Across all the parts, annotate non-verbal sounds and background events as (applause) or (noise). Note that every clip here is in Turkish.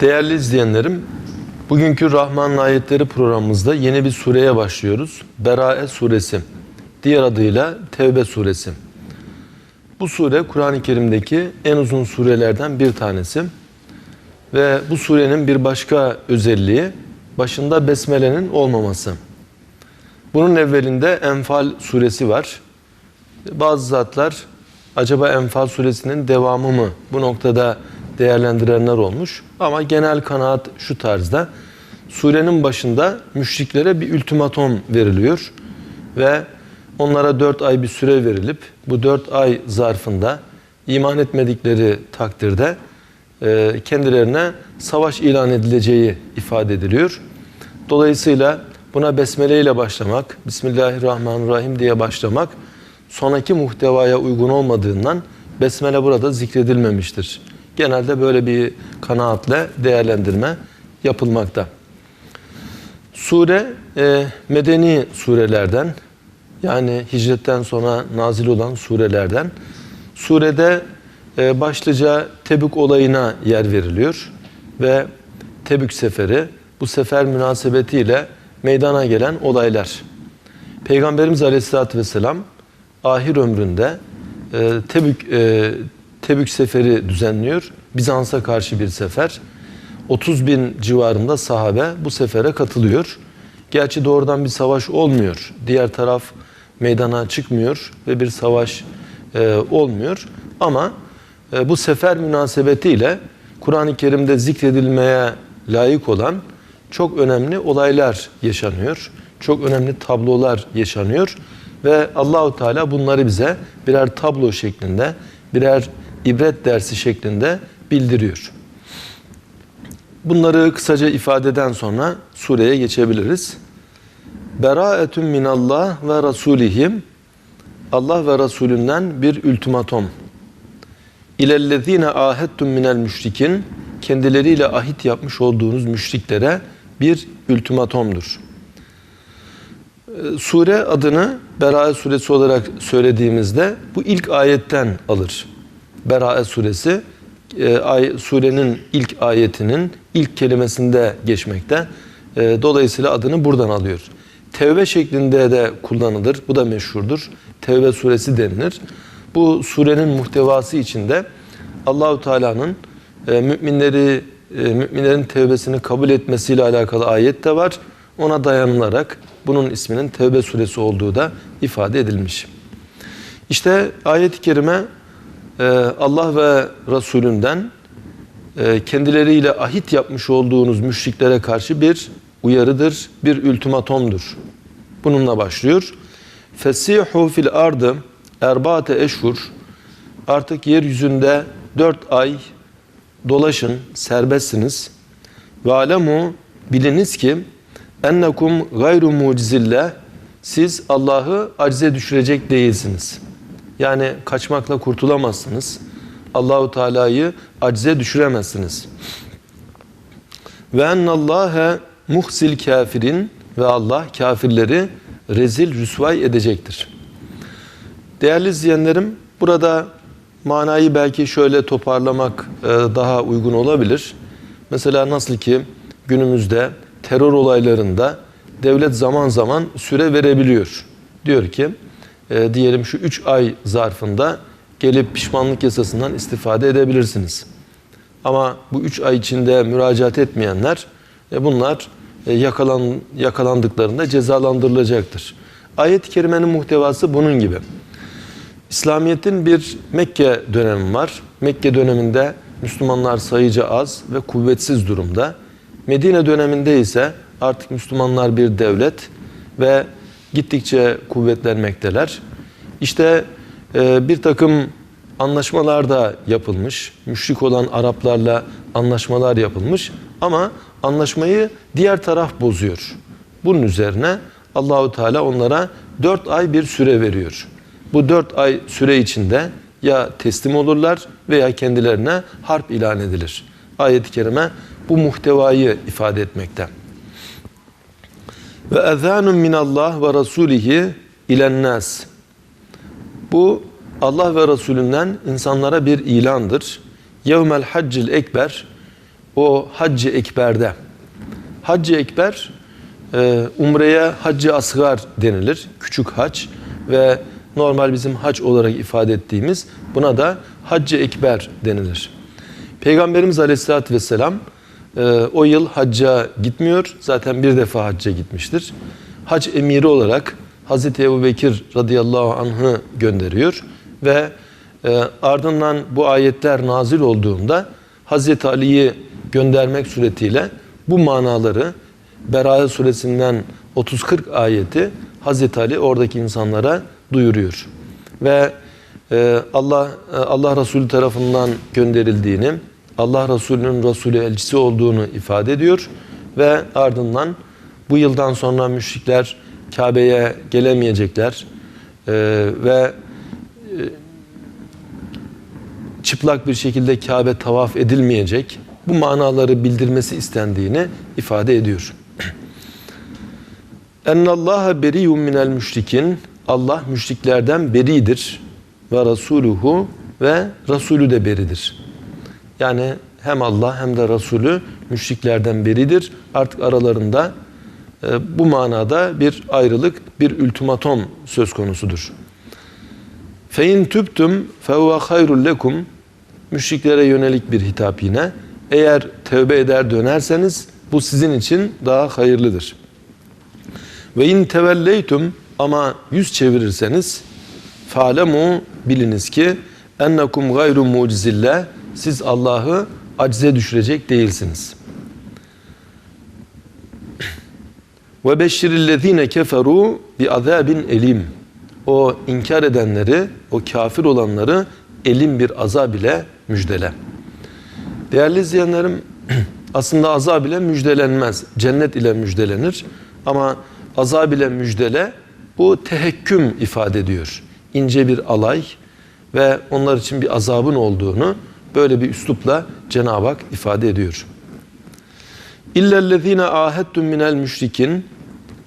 Değerli izleyenlerim, bugünkü Rahman Ayetleri programımızda yeni bir sureye başlıyoruz. Berae suresi, diğer adıyla Tevbe suresi. Bu sure Kur'an-ı Kerim'deki en uzun surelerden bir tanesi. Ve bu surenin bir başka özelliği başında besmelenin olmaması. Bunun evvelinde Enfal suresi var. Bazı zatlar acaba Enfal suresinin devamı mı bu noktada değerlendirenler olmuş. Ama genel kanaat şu tarzda. Surenin başında müşriklere bir ultimatom veriliyor ve onlara dört ay bir süre verilip bu dört ay zarfında iman etmedikleri takdirde e, kendilerine savaş ilan edileceği ifade ediliyor. Dolayısıyla buna besmele ile başlamak, Bismillahirrahmanirrahim diye başlamak sonraki muhtevaya uygun olmadığından besmele burada zikredilmemiştir. Genelde böyle bir kanaatle değerlendirme yapılmakta. Sure e, medeni surelerden yani hicretten sonra nazil olan surelerden. Surede e, başlıca Tebük olayına yer veriliyor ve Tebük seferi bu sefer münasebetiyle meydana gelen olaylar. Peygamberimiz Aleyhisselatü Vesselam ahir ömründe e, Tebük, e, Tebük seferi düzenliyor. Bizans'a karşı bir sefer. 30 bin civarında sahabe bu sefere katılıyor. Gerçi doğrudan bir savaş olmuyor. Diğer taraf meydana çıkmıyor ve bir savaş e, olmuyor. Ama e, bu sefer münasebetiyle Kur'an-ı Kerim'de zikredilmeye layık olan çok önemli olaylar yaşanıyor. Çok önemli tablolar yaşanıyor ve Allahu Teala bunları bize birer tablo şeklinde, birer ibret dersi şeklinde bildiriyor. Bunları kısaca ifadeden sonra sureye geçebiliriz. Beraetun minallah ve rasulihim Allah ve Resulünden bir ultimatom. İlellezine ahettum minel müşrikin kendileriyle ahit yapmış olduğunuz müşriklere bir ultimatomdur. Ee, sure adını Berae suresi olarak söylediğimizde bu ilk ayetten alır. Berae suresi e, surenin ilk ayetinin ilk kelimesinde geçmekte. E, dolayısıyla adını buradan alıyor. Tevbe şeklinde de kullanılır. Bu da meşhurdur. Tevbe suresi denilir. Bu surenin muhtevası içinde Allahu Teala'nın e, müminleri e, müminlerin tevbesini kabul etmesiyle alakalı ayet de var. Ona dayanılarak bunun isminin Tevbe suresi olduğu da ifade edilmiş. İşte ayet-i kerime Allah ve Resulünden e, kendileriyle ahit yapmış olduğunuz müşriklere karşı bir uyarıdır, bir ultimatomdur. Bununla başlıyor. Fesihu fil ardı erbate eşhur artık yeryüzünde dört ay dolaşın, serbestsiniz. Ve alemu biliniz ki ennekum gayru mucizillah siz Allah'ı acize düşürecek değilsiniz. Yani kaçmakla kurtulamazsınız. Allahu Teala'yı acize düşüremezsiniz. Ve ennallâhe muhsil kafirin ve Allah kafirleri rezil rüsvay edecektir. Değerli izleyenlerim burada manayı belki şöyle toparlamak e, daha uygun olabilir. Mesela nasıl ki günümüzde terör olaylarında devlet zaman zaman süre verebiliyor. Diyor ki e, diyelim şu üç ay zarfında gelip pişmanlık yasasından istifade edebilirsiniz. Ama bu üç ay içinde müracaat etmeyenler e, bunlar e, yakalan, yakalandıklarında cezalandırılacaktır. Ayet-i kerimenin muhtevası bunun gibi. İslamiyet'in bir Mekke dönemi var. Mekke döneminde Müslümanlar sayıca az ve kuvvetsiz durumda. Medine döneminde ise artık Müslümanlar bir devlet ve gittikçe kuvvetlenmekteler. İşte e, bir takım anlaşmalar da yapılmış. Müşrik olan Araplarla anlaşmalar yapılmış ama anlaşmayı diğer taraf bozuyor. Bunun üzerine Allahu Teala onlara dört ay bir süre veriyor. Bu dört ay süre içinde ya teslim olurlar veya kendilerine harp ilan edilir. Ayet-i kerime bu muhtevayı ifade etmekte. Ve ezanun minallah ve rasulihi ilen nas. Bu Allah ve Resulünden insanlara bir ilandır. Yevmel haccil ekber o Haccı Ekber'de. Haccı Ekber e, Umre'ye Haccı Asgar denilir. Küçük hac ve normal bizim hac olarak ifade ettiğimiz buna da Haccı Ekber denilir. Peygamberimiz Aleyhisselatü Vesselam e, o yıl hacca gitmiyor. Zaten bir defa hacca gitmiştir. Hac emiri olarak Hazreti Ebu Bekir radıyallahu anh'ı gönderiyor ve e, ardından bu ayetler nazil olduğunda Hazreti Ali'yi göndermek suretiyle bu manaları Berahe suresinden 30-40 ayeti Hazreti Ali oradaki insanlara duyuruyor. Ve e, Allah e, Allah Resulü tarafından gönderildiğini, Allah Resulü'nün Resulü elçisi olduğunu ifade ediyor ve ardından bu yıldan sonra müşrikler Kabe'ye gelemeyecekler e, ve e, çıplak bir şekilde Kabe tavaf edilmeyecek bu manaları bildirmesi istendiğini ifade ediyor. (clears throat) Ennallaha beriyum minel müşrikin Allah müşriklerden beridir ve rasuluhu ve Resulü de beridir. Yani hem Allah hem de Resulü müşriklerden beridir. Artık aralarında e, bu manada bir ayrılık, bir ultimatom söz konusudur. Fein tübtüm fevve hayrul lekum müşriklere yönelik bir hitap yine. Eğer tövbe eder dönerseniz bu sizin için daha hayırlıdır. Ve in tevelleytum ama yüz çevirirseniz falemu biliniz ki ennekum gayru mucizillah siz Allah'ı acize düşürecek değilsiniz. Ve beşşirillezine keferu bi azabin elim. O inkar edenleri, o kafir olanları elim bir azab ile müjdele. Değerli izleyenlerim, (clears throat) aslında azab ile müjdelenmez. Cennet ile müjdelenir. Ama azab ile müjdele bu tehekküm ifade ediyor. İnce bir alay ve onlar için bir azabın olduğunu Böyle bir üslupla Cenab-ı Hak ifade ediyor. İllellezine ahettum minel müşrikin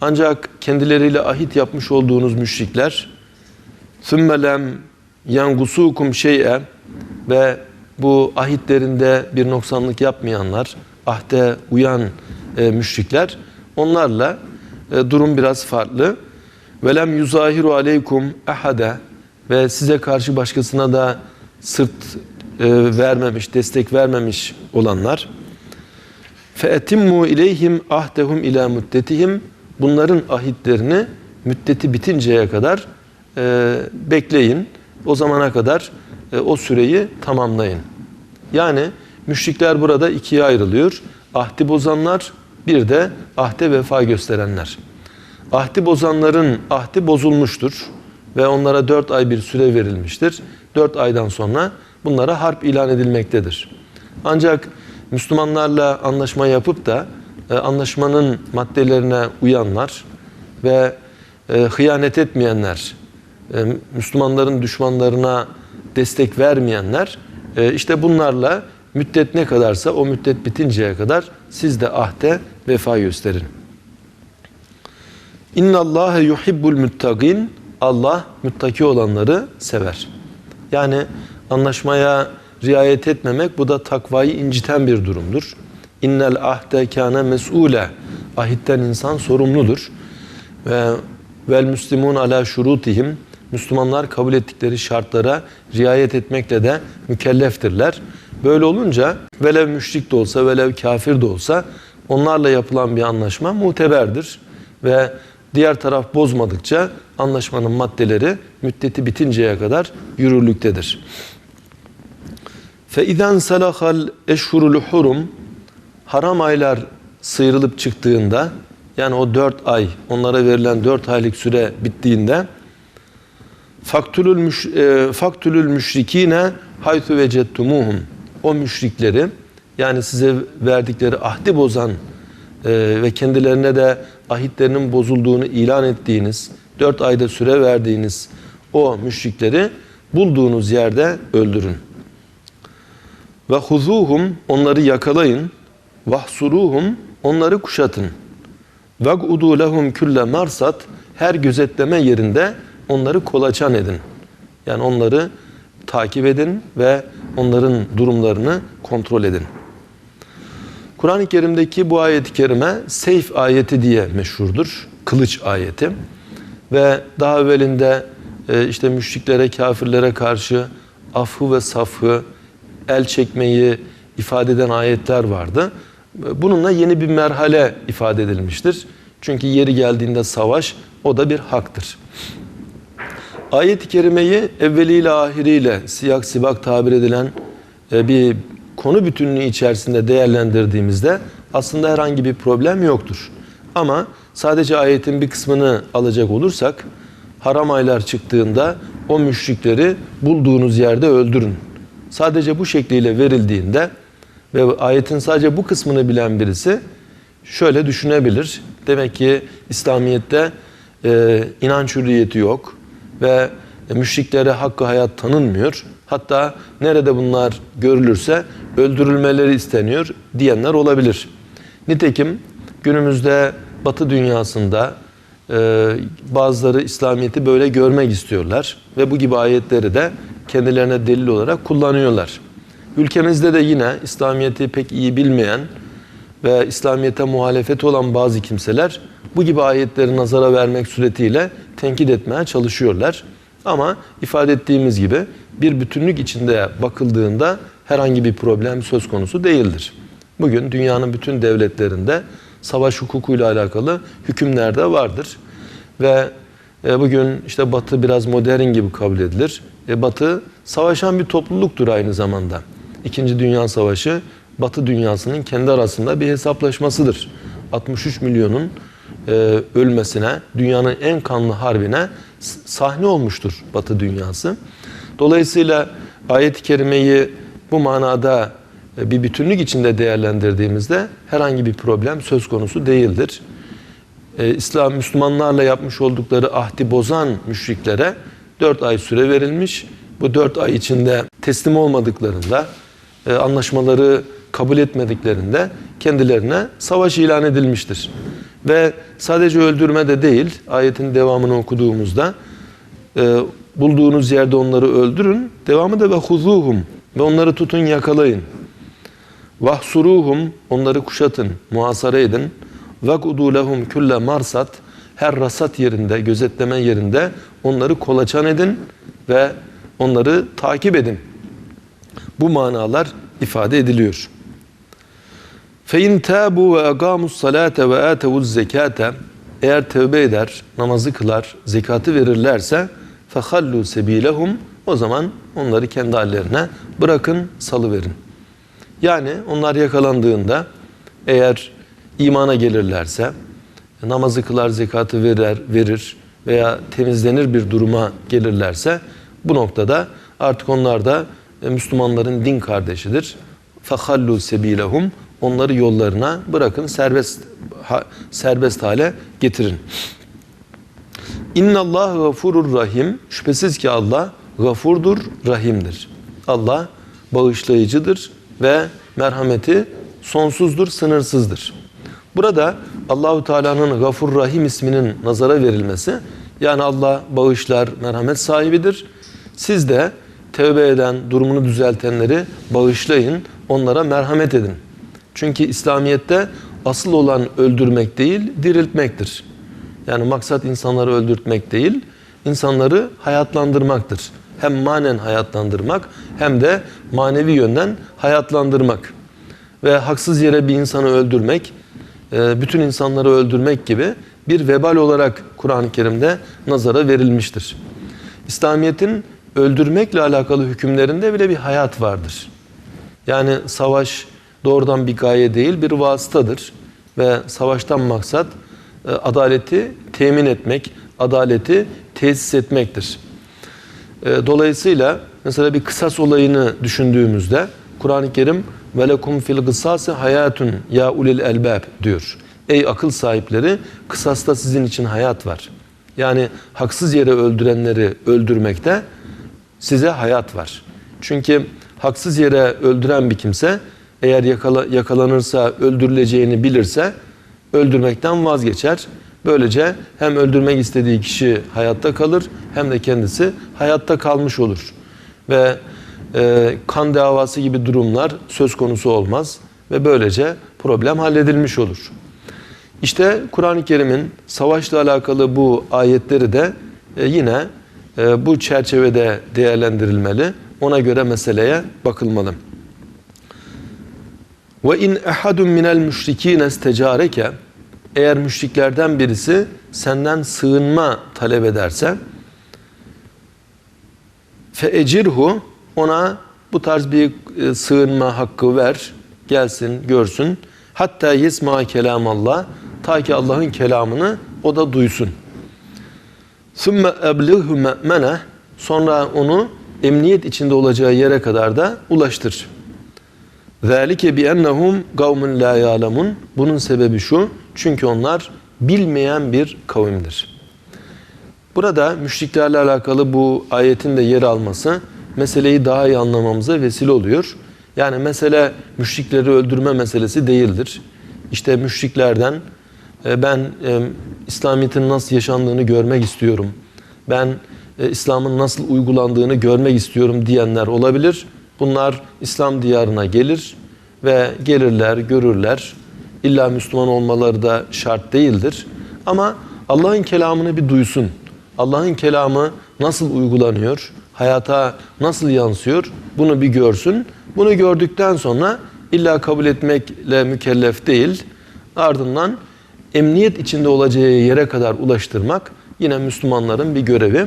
ancak kendileriyle ahit yapmış olduğunuz müşrikler sümmelem yangusukum şey'e ve bu ahitlerinde bir noksanlık yapmayanlar, ahde uyan e, müşrikler onlarla e, durum biraz farklı. Velem yuzahiru aleykum ehade ve size karşı başkasına da sırt vermemiş, destek vermemiş olanlar. Etimmu ileyhim ahdehum ila muddetihim bunların ahitlerini müddeti bitinceye kadar e, bekleyin. O zamana kadar e, o süreyi tamamlayın. Yani müşrikler burada ikiye ayrılıyor. Ahdi bozanlar bir de ahde vefa gösterenler. Ahdi bozanların ahdi bozulmuştur ve onlara dört ay bir süre verilmiştir. Dört aydan sonra bunlara harp ilan edilmektedir. Ancak Müslümanlarla anlaşma yapıp da e, anlaşmanın maddelerine uyanlar ve e, hıyanet etmeyenler, e, Müslümanların düşmanlarına destek vermeyenler, e, işte bunlarla müddet ne kadarsa o müddet bitinceye kadar siz de ahde vefa gösterin. İnna Allahe yuhibbul muttaqin. Allah muttaki olanları sever. Yani anlaşmaya riayet etmemek bu da takvayı inciten bir durumdur. İnnel ahde kâne mes'ûle. Ahitten insan sorumludur. Ve vel müslimun ala şurutihim. Müslümanlar kabul ettikleri şartlara riayet etmekle de mükelleftirler. Böyle olunca velev müşrik de olsa velev kafir de olsa onlarla yapılan bir anlaşma muteberdir. Ve diğer taraf bozmadıkça anlaşmanın maddeleri müddeti bitinceye kadar yürürlüktedir. فَاِذَنْ سَلَخَ الْاَشْهُرُ الْحُرُمْ Haram aylar sıyrılıp çıktığında yani o dört ay onlara verilen dört aylık süre bittiğinde faktulül, müş, e, faktulül müşrikine haythu vecettumuhum o müşrikleri yani size verdikleri ahdi bozan e, ve kendilerine de ahitlerinin bozulduğunu ilan ettiğiniz dört ayda süre verdiğiniz o müşrikleri bulduğunuz yerde öldürün. Ve huzuhum onları yakalayın. Vahsuruhum onları kuşatın. Ve udu lehum külle marsat her gözetleme yerinde onları kolaçan edin. Yani onları takip edin ve onların durumlarını kontrol edin. Kur'an-ı Kerim'deki bu ayet-i kerime Seyf ayeti diye meşhurdur. Kılıç ayeti. Ve daha evvelinde e, işte müşriklere, kafirlere karşı affı ve safı, el çekmeyi ifade eden ayetler vardı. Bununla yeni bir merhale ifade edilmiştir. Çünkü yeri geldiğinde savaş o da bir haktır. Ayet-i kerimeyi evveliyle ahiriyle siyak sibak tabir edilen e, bir konu bütünlüğü içerisinde değerlendirdiğimizde aslında herhangi bir problem yoktur. Ama sadece ayetin bir kısmını alacak olursak haram aylar çıktığında o müşrikleri bulduğunuz yerde öldürün. Sadece bu şekliyle verildiğinde ve ayetin sadece bu kısmını bilen birisi şöyle düşünebilir. Demek ki İslamiyet'te e, inanç hürriyeti yok ve müşriklere hakkı hayat tanınmıyor. Hatta nerede bunlar görülürse öldürülmeleri isteniyor diyenler olabilir. Nitekim günümüzde Batı dünyasında e, bazıları İslamiyet'i böyle görmek istiyorlar ve bu gibi ayetleri de kendilerine delil olarak kullanıyorlar. Ülkemizde de yine İslamiyet'i pek iyi bilmeyen ve İslamiyet'e muhalefet olan bazı kimseler bu gibi ayetleri nazara vermek suretiyle tenkit etmeye çalışıyorlar. Ama ifade ettiğimiz gibi bir bütünlük içinde bakıldığında herhangi bir problem söz konusu değildir. Bugün dünyanın bütün devletlerinde savaş hukukuyla alakalı hükümler de vardır. Ve e, bugün işte Batı biraz modern gibi kabul edilir. E, Batı savaşan bir topluluktur aynı zamanda. İkinci Dünya Savaşı Batı dünyasının kendi arasında bir hesaplaşmasıdır. 63 milyonun e, ölmesine, dünyanın en kanlı harbine sahne olmuştur Batı dünyası. Dolayısıyla ayet-i kerimeyi bu manada e, bir bütünlük içinde değerlendirdiğimizde herhangi bir problem söz konusu değildir. Ee, İslam Müslümanlarla yapmış oldukları ahdi bozan müşriklere 4 ay süre verilmiş. Bu 4 ay içinde teslim olmadıklarında, e, anlaşmaları kabul etmediklerinde kendilerine savaş ilan edilmiştir. Ve sadece öldürme de değil, ayetin devamını okuduğumuzda e, bulduğunuz yerde onları öldürün. Devamı da ve huzuhum ve onları tutun yakalayın. Vahsuruhum onları kuşatın, muhasara edin. Vekudu lehum külle marsat her rasat yerinde, gözetleme yerinde onları kolaçan edin ve onları takip edin. Bu manalar ifade ediliyor. Fein ve agamus salate ve atevuz zekate eğer tevbe eder, namazı kılar, zekatı verirlerse fehallu sebilehum o zaman onları kendi hallerine bırakın, salıverin. Yani onlar yakalandığında eğer imana gelirlerse namazı kılar, zekatı verer, verir veya temizlenir bir duruma gelirlerse bu noktada artık onlar da e, Müslümanların din kardeşidir. Fahallu sebilehum onları yollarına bırakın serbest serbest hale getirin. İnna Allah gafurur rahim. Şüphesiz ki Allah gafurdur, rahimdir. Allah bağışlayıcıdır ve merhameti sonsuzdur, sınırsızdır. Burada Allahu Teala'nın Gafur Rahim isminin nazara verilmesi yani Allah bağışlar, merhamet sahibidir. Siz de tövbe eden, durumunu düzeltenleri bağışlayın, onlara merhamet edin. Çünkü İslamiyet'te asıl olan öldürmek değil, diriltmektir. Yani maksat insanları öldürtmek değil, insanları hayatlandırmaktır. Hem manen hayatlandırmak hem de manevi yönden hayatlandırmak. Ve haksız yere bir insanı öldürmek, bütün insanları öldürmek gibi bir vebal olarak Kur'an-ı Kerim'de nazara verilmiştir. İslamiyet'in öldürmekle alakalı hükümlerinde bile bir hayat vardır. Yani savaş doğrudan bir gaye değil, bir vasıtadır. Ve savaştan maksat e, adaleti temin etmek, adaleti tesis etmektir. E, dolayısıyla mesela bir kısas olayını düşündüğümüzde Kur'an-ı Kerim velekum fil gısası hayatun ya ulil elbab diyor. Ey akıl sahipleri kısasta sizin için hayat var. Yani haksız yere öldürenleri öldürmekte size hayat var. Çünkü haksız yere öldüren bir kimse eğer yakala, yakalanırsa öldürüleceğini bilirse öldürmekten vazgeçer. Böylece hem öldürmek istediği kişi hayatta kalır hem de kendisi hayatta kalmış olur. Ve e, kan davası gibi durumlar söz konusu olmaz. ve böylece problem halledilmiş olur. İşte Kur'an-ı Kerim'in savaşla alakalı bu ayetleri de e, yine e, bu çerçevede değerlendirilmeli. Ona göre meseleye bakılmalı. Ve in ehadun minel müşrikîn estecareke eğer müşriklerden birisi senden sığınma talep ederse fe ecirhu ona bu tarz bir e, sığınma hakkı ver. Gelsin, görsün. Hatta yesma kelam Allah ta ki Allah'ın kelamını o da duysun. Sümme eblighu me'mene sonra onu emniyet içinde olacağı yere kadar da ulaştır. Zalike bi ennehum kavmun la ya'lemun. Bunun sebebi şu. Çünkü onlar bilmeyen bir kavimdir. Burada müşriklerle alakalı bu ayetin de yer alması meseleyi daha iyi anlamamıza vesile oluyor. Yani mesele müşrikleri öldürme meselesi değildir. İşte müşriklerden e, ben e, İslamiyet'in nasıl yaşandığını görmek istiyorum. Ben e, İslam'ın nasıl uygulandığını görmek istiyorum diyenler olabilir. Bunlar İslam diyarına gelir ve gelirler, görürler. İlla Müslüman olmaları da şart değildir. Ama Allah'ın kelamını bir duysun. Allah'ın kelamı nasıl uygulanıyor, hayata nasıl yansıyor bunu bir görsün. Bunu gördükten sonra illa kabul etmekle mükellef değil. Ardından emniyet içinde olacağı yere kadar ulaştırmak yine Müslümanların bir görevi.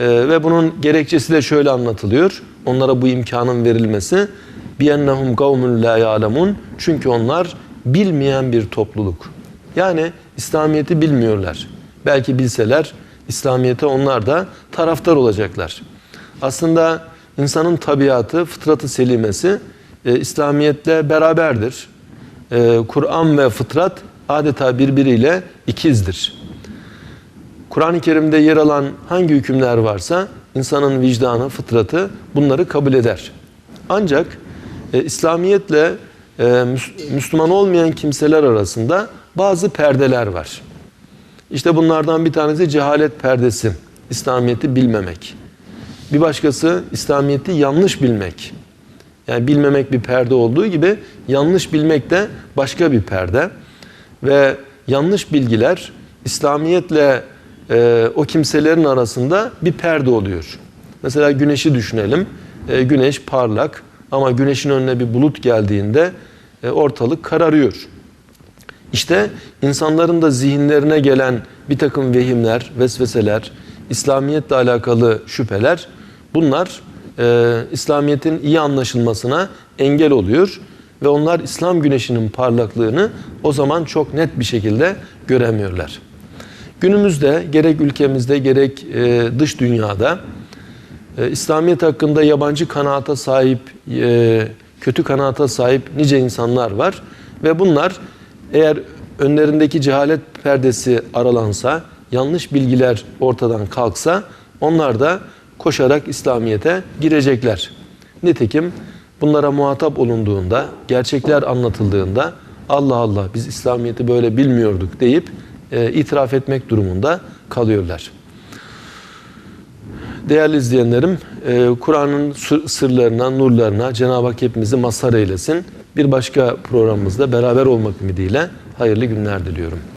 Ee, ve bunun gerekçesi de şöyle anlatılıyor. Onlara bu imkanın verilmesi biyennehum kavmun la ya'lemun çünkü onlar bilmeyen bir topluluk. Yani İslamiyeti bilmiyorlar. Belki bilseler İslamiyete onlar da taraftar olacaklar. Aslında insanın tabiatı, fıtratı selimesi e, İslamiyetle beraberdir. E, Kur'an ve fıtrat adeta birbiriyle ikizdir. Kur'an-ı Kerim'de yer alan hangi hükümler varsa insanın vicdanı, fıtratı bunları kabul eder. Ancak e, İslamiyetle e, Müs- Müslüman olmayan kimseler arasında bazı perdeler var. İşte bunlardan bir tanesi cehalet perdesi. İslamiyet'i bilmemek. Bir başkası İslamiyet'i yanlış bilmek. Yani bilmemek bir perde olduğu gibi yanlış bilmek de başka bir perde. Ve yanlış bilgiler İslamiyetle e, o kimselerin arasında bir perde oluyor. Mesela güneşi düşünelim. E, güneş parlak ama güneşin önüne bir bulut geldiğinde e, ortalık kararıyor. İşte insanların da zihinlerine gelen bir takım vehimler, vesveseler, İslamiyetle alakalı şüpheler bunlar e, İslamiyet'in iyi anlaşılmasına engel oluyor ve onlar İslam güneşinin parlaklığını o zaman çok net bir şekilde göremiyorlar. Günümüzde gerek ülkemizde gerek e, dış dünyada e, İslamiyet hakkında yabancı kanaata sahip, e, kötü kanaata sahip nice insanlar var ve bunlar eğer önlerindeki cehalet perdesi aralansa, yanlış bilgiler ortadan kalksa onlar da koşarak İslamiyet'e girecekler. Nitekim bunlara muhatap olunduğunda, gerçekler anlatıldığında Allah Allah biz İslamiyet'i böyle bilmiyorduk deyip e, itiraf etmek durumunda kalıyorlar. Değerli izleyenlerim, e, Kur'an'ın sır- sırlarına, nurlarına Cenab-ı Hak hepimizi mazhar eylesin. Bir başka programımızda beraber olmak ümidiyle hayırlı günler diliyorum.